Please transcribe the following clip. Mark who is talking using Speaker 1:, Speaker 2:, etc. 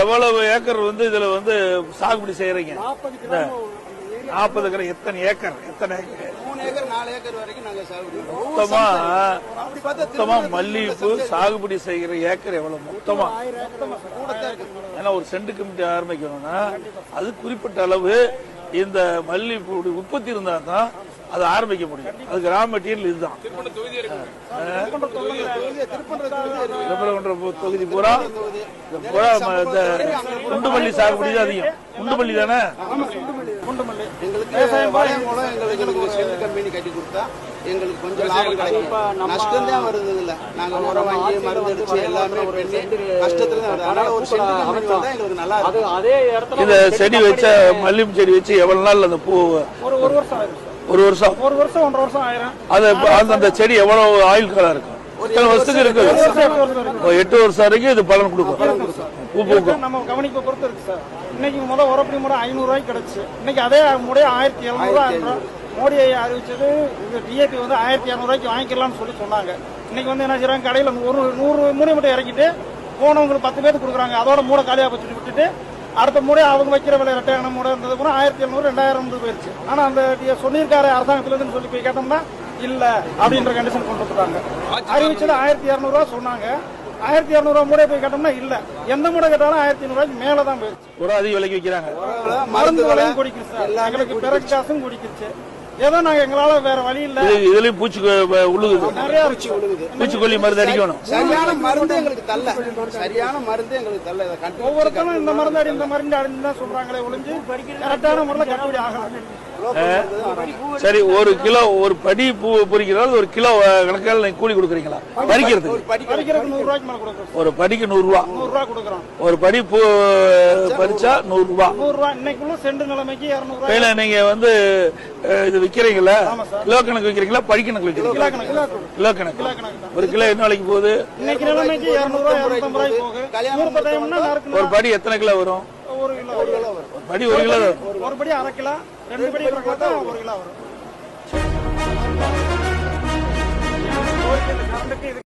Speaker 1: எவ்வளவு ஏக்கர் வந்து இதுல வந்து சாகுபடி செய்யறீங்க
Speaker 2: நாற்பது
Speaker 1: ஏக்கர்? எத்தனை ஏக்கர்? எத்தனை. மொத்தமா மொத்தமா மல்லிகைப்பூ சாகுபடி செய்கிற ஏக்கர் எவ்வளவு? மொத்தமா. ஏன்னா ஒரு சென்ட் கமிட்டி ஆரம்பிக்கணும்னா அது குறிப்பிட்ட அளவு இந்த மல்லிகைப்பூ உற்பத்தி இருந்தா தான் அதை ஆரம்பிக்க முடியும். அதுக்கு ரா மெட்டீரியல் இதுதான். திருப்பரங்குன்ற தொகுதி பூரா இந்த பூரா இந்த குண்டுமல்லி சாகுபடி தான் அதிகம். குண்டுமல்லி தானே?
Speaker 2: குண்டுமல்லி.
Speaker 3: எங்களுக்கு வளையம் மூலம் எங்களுக்கு ஒரு செல் கம்பெனி கட்டி கொடுத்தா எங்களுக்கு கொஞ்சம் லாபம் கிடைக்கும். நஷ்டம் தான் வருது இல்ல நாங்க உரம் வாங்கி மருந்து அடிச்சு எல்லாமே பண்ணி நஷ்டத்துல தான் வருது. அதனால ஒரு செல் கம்பெனி வந்தா எங்களுக்கு நல்லா
Speaker 4: அது
Speaker 3: இருக்கும்.
Speaker 4: அதே இடத்துல
Speaker 1: இந்த செடி வச்ச மல்லிகை செடி வச்சு எவ்வளவு நாள் அந்த பூ
Speaker 2: ஒரு ஒரு வருஷம்.
Speaker 1: ஒரு வருஷம்.
Speaker 2: ஒரு வருஷம் ஒன்றரை வருஷம் ஆயிரம்.
Speaker 1: அது அந்த- செடி எவ்வளவு ஆயுள் காலம் இருக்கும் எத்தனை வருஷத்துக்கு இருக்கு? எட்டு வருஷம் வரைக்கும் இது பலன் கொடுக்கும். பூ பூக்கும்.
Speaker 2: நம்ம கவனிக்க பொறுத்து இருக்கு சார். இன்னைக்கு முதல் உரப்படி முறை ஐநூறு ரூபாய்க்கு கிடைச்சு. இன்னைக்கு அதே முறையே ஆயிரத்தி எழுநூறு மோடி அறிவிச்சது. இந்த டிஏபி வந்து ஆயிரத்தி இரநூறுவாய்க்கு வாங்கிக்கலாம்னு சொல்லி சொன்னாங்க. இன்னைக்கு வந்து என்ன செய்றாங்க? கடையில் ஒரு நூறு மூணு மட்டும் இறக்கிட்டு போனவங்களுக்கு பத்து பேருக்கு கொடுக்குறாங்க. அதோட மூடை காலியாக வச்சுட்டு விட்டுட்டு அடுத்த முறை அவங்க வைக்கிற விலை ரெட்டையான மூடை இருந்தது கூட ஆயிரத்தி எழுநூறு ரெண்டாயிரம் போயிருச்சு. ஆனா அந்த சொல்லியிருக்காரு அரசாங்கத்துல இருந்து சொல்லி போய் கேட்டோம்னா இல்ல அப்படின்ற கண்டிஷன் கொண்டு வந்துட்டாங்க. அறிவிச்சது ஆயிரத்தி இரநூறுவா சொன்னாங்க. ஆயிரத்தி இரநூறுவா மூடை போய் கேட்டோம்னா இல்ல. எந்த மூடை கேட்டாலும் ஆயிரத்தி ஐநூறுவாய்க்கு மேல தான் போயிருச்சு.
Speaker 1: ஒரு அதிக விலைக்கு விற்கிறாங்க
Speaker 2: மருந்து விலையும் குடிக்குது சார். எங்களுக்கு பிறகு காசும் குடிக்குச்சு. ஏதோ நாங்க எங்களால வேற வழி இல்ல.
Speaker 1: இது இதுலயும் பூச்சி உழுகுது.
Speaker 2: நிறைய பூச்சி
Speaker 1: பூச்சிக்கொல்லி மருந்து அடிக்கணும்.
Speaker 3: சரியான மருந்து எங்களுக்கு தள்ள சரியான மருந்து எங்களுக்கு தள்ள
Speaker 2: ஒவ்வொருத்தரும் இந்த மருந்து அடி இந்த மருந்து அடின்னு தான் சொல்றாங்களே ஒளிஞ்சு கரெக்டான முறையில் கட்டுப்படி ஆகலாம்
Speaker 1: சரி ஒரு கிலோ ஒரு படி பூ பொறிக்கிறது ஒரு கிலோ கணக்கால் நீங்க கூலி கொடுக்குறீங்களா?
Speaker 2: கொடுக்குறோம்.
Speaker 1: ஒரு படிக்கு நூறு ரூபா. ஒரு படி பூ பறிச்சா நூறு ரூபா.
Speaker 2: நூறு ரூபாய் இன்னைக்குள்ள செண்டு நிலைமைக்கு
Speaker 1: நீங்க வந்து இது விக்கிறீங்களா. கிலோ கணக்கு விக்கிறீங்களா? படி கணக்கு விக்கிறீங்களா?
Speaker 2: கிலோ கணக்கு.
Speaker 1: ஒரு கிலோ என்ன விலைக்கு போகுது? ஒரு படி எத்தனை கிலோ வரும்? படி ஒரு கிலோ வரும்.
Speaker 2: ஒரு படி அரை கிலோ ரெண்டு படி ஒரு கிலோ தான் ஒரு கிலோ வரும்.